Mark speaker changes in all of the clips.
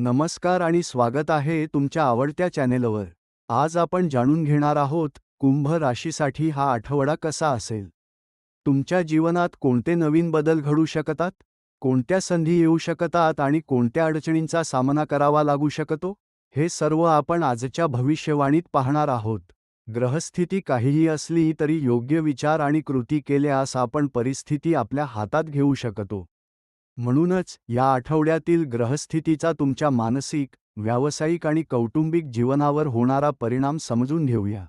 Speaker 1: नमस्कार आणि स्वागत आहे तुमच्या आवडत्या चॅनेलवर. आज आपण जाणून घेणार आहोत कुंभ राशीसाठी हा आठवडा कसा असेल? तुमच्या जीवनात कोणते नवीन बदल घडू शकतात? कोणत्या संधी येऊ शकतात आणि कोणत्या अडचणींचा सामना करावा लागू शकतो? हे सर्व आपण आजच्या भविष्यवाणीत पाहणार आहोत. ग्रहस्थिती काहीही असली तरी योग्य विचार आणि कृती केल्यास आपण परिस्थिती आपल्या हातात घेऊ शकतो. म्हणूनच या आठवड्यातील ग्रहस्थितीचा तुमच्या मानसिक व्यावसायिक आणि कौटुंबिक जीवनावर होणारा परिणाम समजून घेऊया.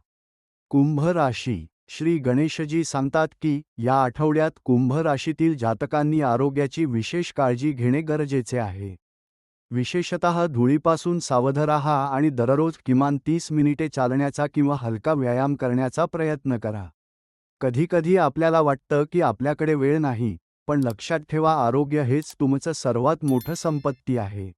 Speaker 1: कुंभ राशी. श्री गणेशजी सांगतात की या आठवड्यात कुंभ राशीतील जातकांनी आरोग्याची विशेष काळजी घेणे गरजेचे आहे. विशेषतः धुळीपासून सावध राहा आणि दररोज किमान तीस मिनिटे चालण्याचा किंवा हलका व्यायाम करण्याचा प्रयत्न करा. कधीकधी आपल्याला वाटतं की आपल्याकडे वेळ नाही पण लक्षात ठेवा आरोग्य हेच तुमचं सर्वात मोठं संपत्ती आहे.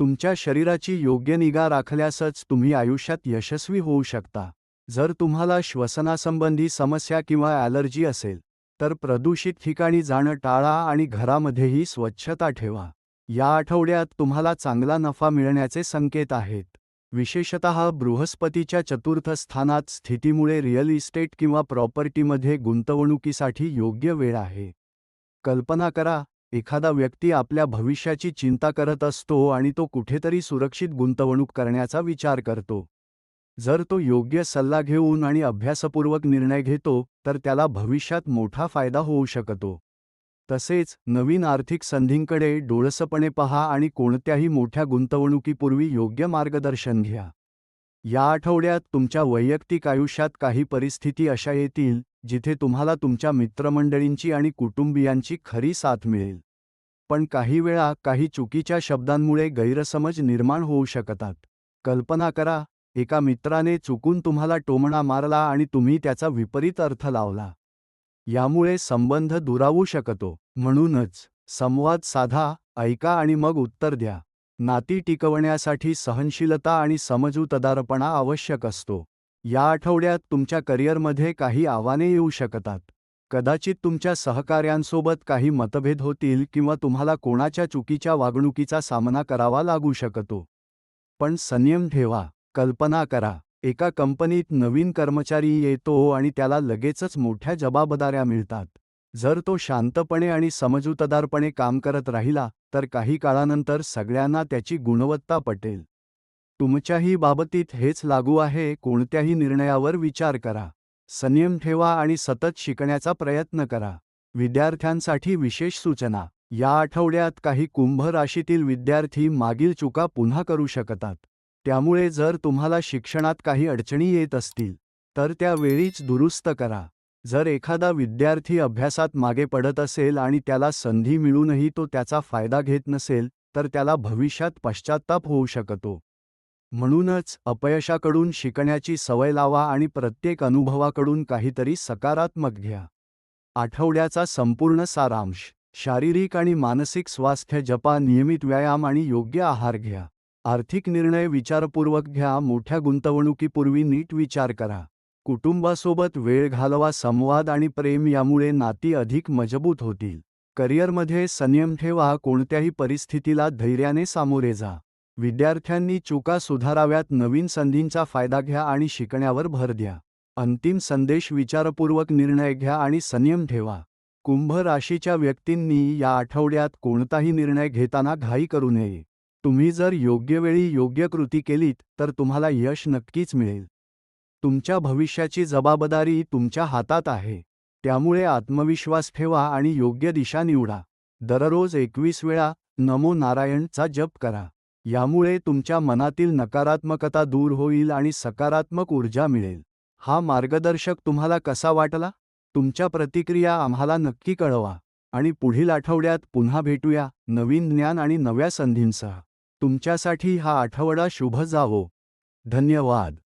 Speaker 1: तुमच्या शरीराची योग्य निगा राखल्यासच तुम्ही आयुष्यात यशस्वी होऊ शकता. जर तुम्हाला श्वसनासंबंधी समस्या किंवा ॲलर्जी असेल तर प्रदूषित ठिकाणी जाणं टाळा आणि घरामध्येही स्वच्छता ठेवा. या आठवड्यात तुम्हाला चांगला नफा मिळण्याचे संकेत आहेत. विशेषतः बृहस्पतीच्या चतुर्थ स्थानात स्थितीमुळे रिअल इस्टेट किंवा प्रॉपर्टीमध्ये गुंतवणुकीसाठी योग्य वेळ आहे. कल्पना करा एखादा व्यक्ती आपल्या भविष्याची चिंता करत असतो आणि तो कुठेतरी सुरक्षित गुंतवणूक करण्याचा विचार करतो. जर तो योग्य सल्ला घेऊन आणि अभ्यासपूर्वक निर्णय घेतो तर त्याला भविष्यात मोठा फायदा होऊ शकतो. तसेच नवीन आर्थिक संधींकडे डोळसपणे पहा आणि कोणत्याही मोठ्या गुंतवणुकीपूर्वी योग्य मार्गदर्शन घ्या. या आठवड्यात तुमच्या वैयक्तिक आयुष्यात काही परिस्थिती अशा येतील जिथे तुम्हाला तुमच्या मित्रमंडळींची आणि कुटुंबियांची खरी साथ मिळेल. पण काही वेळा काही चुकीच्या शब्दांमुळे गैरसमज निर्माण होऊ शकतात. कल्पना करा एका मित्राने चुकून तुम्हाला टोमणा मारला आणि तुम्ही त्याचा विपरीत अर्थ लावला. यामुळे संबंध दुरावू शकतो. म्हणूनच संवाद साधा ऐका आणि मग उत्तर द्या. नाती टिकवण्यासाठी सहनशीलता आणि समजूतदारपणा आवश्यक असतो. या आठवड्यात तुमच्या करिअरमध्ये काही आव्हाने येऊ शकतात. कदाचित तुमच्या सहकार्यांसोबत काही मतभेद होतील किंवा तुम्हाला कोणाच्या चुकीच्या वागणुकीचा सामना करावा लागू शकतो. पण संयम ठेवा कल्पना करा एका कंपनीत नवीन कर्मचारी येतो आणि त्याला लगेचच मोठ्या जबाबदाऱ्या मिळतात. जर तो शांतपणे आणि समजूतदारपणे काम करत राहिला तर काही काळानंतर सगळ्यांना त्याची गुणवत्ता पटेल. तुमच्याही बाबतीत हेच लागू आहे कोणत्याही निर्णयावर विचार करा. संयम ठेवा आणि सतत शिकण्याचा प्रयत्न करा. विद्यार्थ्यांसाठी विशेष सूचना. या आठवड्यात काही कुंभ राशीतील विद्यार्थी मागील चुका पुन्हा करू शकतात. त्यामुळे जर तुम्हाला शिक्षणात काही अडचणी येत असतील तर त्या वेळीच दुरुस्त करा. जर एखादा विद्यार्थी अभ्यासात मागे पडत असेल आणि त्याला संधी मिळूनही तो त्याचा फायदा घेत नसेल तर त्याला भविष्यात पश्चात्ताप होऊ शकतो. म्हणूनच अपयशाकडून शिकण्याची सवय लावा आणि प्रत्येक अनुभवाकडून काहीतरी सकारात्मक घ्या. आठवड्याचा संपूर्ण सारांश शारीरिक आणि मानसिक स्वास्थ्य जपा नियमित व्यायाम आणि योग्य आहार घ्या. आर्थिक निर्णय विचारपूर्वक घ्या मोठ्या गुंतवणुकीपूर्वी नीट विचार करा. कुटुंबासोबत वेळ घालवा संवाद आणि प्रेम यामुळे नाती अधिक मजबूत होतील. करिअरमध्ये संयम ठेवा कोणत्याही परिस्थितीला धैर्याने सामोरे जा. विद्यार्थ्यांनी चुका सुधाराव्यात नवीन संधींचा फायदा घ्या आणि शिकण्यावर भर द्या. अंतिम संदेश विचारपूर्वक निर्णय घ्या आणि संयम ठेवा. कुंभ राशीच्या व्यक्तींनी या आठवड्यात कोणताही निर्णय घेताना घाई करू नये. तुम्ही जर योग्य वेळी योग्य कृती केलीत तर तुम्हाला यश नक्कीच मिळेल. तुमच्या भविष्याची जबाबदारी तुमच्या हातात आहे. त्यामुळे आत्मविश्वास ठेवा आणि योग्य दिशा निवडा. दररोज एकवीस वेळा नमो नारायणचा जप करा. यामुळे तुमच्या मनातील नकारात्मकता दूर होईल आणि सकारात्मक ऊर्जा मिळेल. हा मार्गदर्शक तुम्हाला कसा वाटला? तुमच्या प्रतिक्रिया आम्हाला नक्की कळवा. आणि पुढील आठवड्यात पुन्हा भेटूया नवीन ज्ञान आणि नव्या संधींसह. तुमच्यासाठी हा आठवडा शुभ जावो. धन्यवाद.